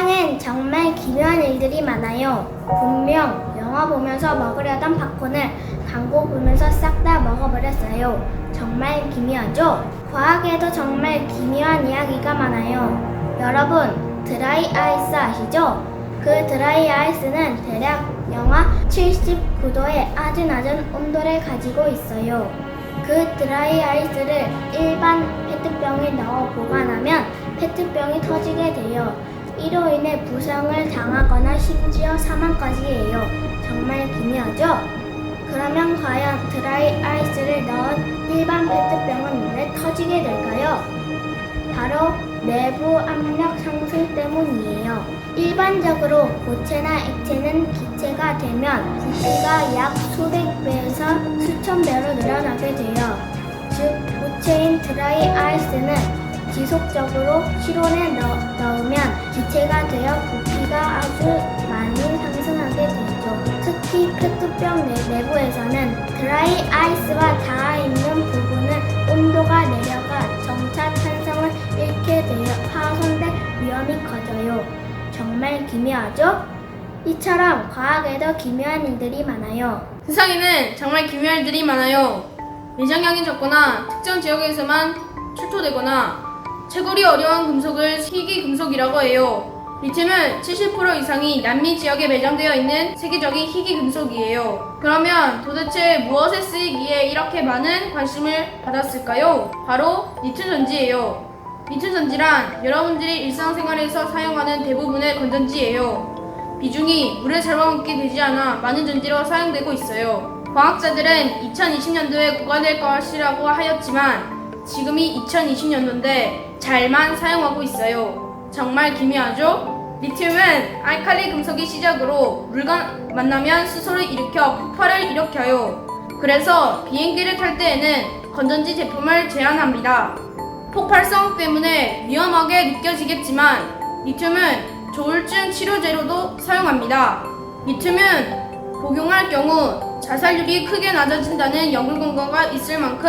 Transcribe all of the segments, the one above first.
세상엔 정말 기묘한 일들이 많아요. 분명 영화 보면서 먹으려던 팝콘을 광고 보면서 싹 다 먹어버렸어요. 정말 기묘하죠? 과학에도 정말 기묘한 이야기가 많아요. 여러분, 드라이 아이스 아시죠? 그 드라이 아이스는 대략 영하 79도의 아주 낮은 온도를 가지고 있어요. 그 드라이 아이스를 일반 페트병에 넣어 보관하면 페트병이 터지게 돼요. 이로 인해 부상을 당하거나 심지어 사망까지 해요. 정말 기묘하죠? 그러면 과연 드라이 아이스를 넣은 일반 페트병은 왜 터지게 될까요? 바로 내부 압력 상승 때문이에요. 일반적으로 고체나 액체는 기체가 되면 부피가 약 수백 배에서 수천 배로 늘어나게 돼요. 즉, 고체인 드라이 아이스는 지속적으로 실온에 넣, 넣으면 기체가 되어 부피가 아주 많이 상승하게 되죠. 특히 페트병 내, 내부에서는 드라이 아이스가 닿아 있는 부분은 온도가 내려가 점차 탄성을 잃게 되어 파손될 위험이 커져요. 정말 기묘하죠? 이처럼 과학에도 기묘한 일들이 많아요. 세상에는 정말 기묘한 일들이 많아요. 매장량이 적거나 특정 지역에서만 출토되거나 채굴이 어려운 금속을 희귀 금속이라고 해요. 리튬은 70% 이상이 남미 지역에 매장되어 있는 세계적인 희귀 금속이에요. 그러면 도대체 무엇에 쓰이기에 이렇게 많은 관심을 받았을까요? 바로 리튬 전지예요. 리튬 전지란 여러분들이 일상생활에서 사용하는 대부분의 건전지예요. 비중이 물에 잡아먹게 되지 않아 많은 전지로 사용되고 있어요. 과학자들은 2020년도에 고갈될 것이라고 하였지만 지금이 2020년도인데 잘만 사용하고 있어요. 정말 기묘하죠? 리튬은 알칼리 금속이 시작으로 물과 만나면 수소를 일으켜 폭발을 일으켜요. 그래서 비행기를 탈 때에는 건전지 제품을 제한합니다. 폭발성 때문에 위험하게 느껴지겠지만 리튬은 조울증 치료제로도 사용합니다. 리튬은 복용할 경우 자살률이 크게 낮아진다는 연구 근거가 있을 만큼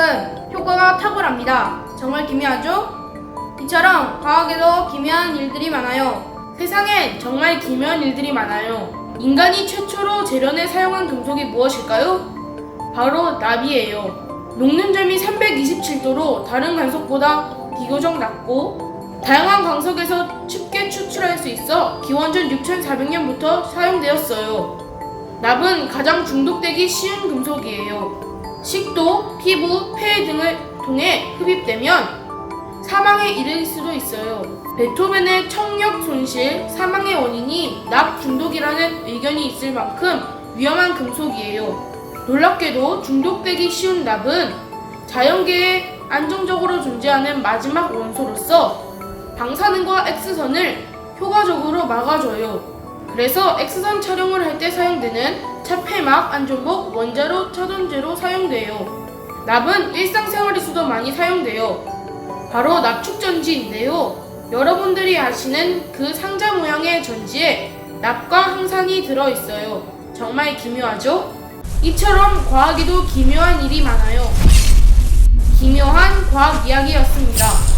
효과가 탁월합니다. 정말 기묘하죠? 이처럼 과학에도 기묘한 일들이 많아요. 세상엔 정말 기묘한 일들이 많아요. 인간이 최초로 재련에 사용한 금속이 무엇일까요? 바로 나비예요. 녹는 점이 327도로 다른 간속보다 비교적 낮고 다양한 광석에서 쉽게 추출할 수 있어 기원전 6400년부터 사용되었어요. 납은 가장 중독되기 쉬운 금속이에요. 식도, 피부, 폐 등을 통해 흡입되면 사망에 이를 수도 있어요. 베토벤의 청력 손실, 사망의 원인이 납 중독이라는 의견이 있을 만큼 위험한 금속이에요. 놀랍게도 중독되기 쉬운 납은 자연계에 안정적으로 존재하는 마지막 원소로서 방사능과 X선을 효과적으로 막아줘요. 그래서 X선 촬영을 할 때 사용되는 차폐막, 안전복, 원자로, 차단제로 사용돼요. 납은 일상생활에서도 많이 사용돼요. 바로 납축전지인데요. 여러분들이 아시는 그 상자 모양의 전지에 납과 항산이 들어있어요. 정말 기묘하죠? 이처럼 과학에도 기묘한 일이 많아요. 기묘한 과학 이야기였습니다.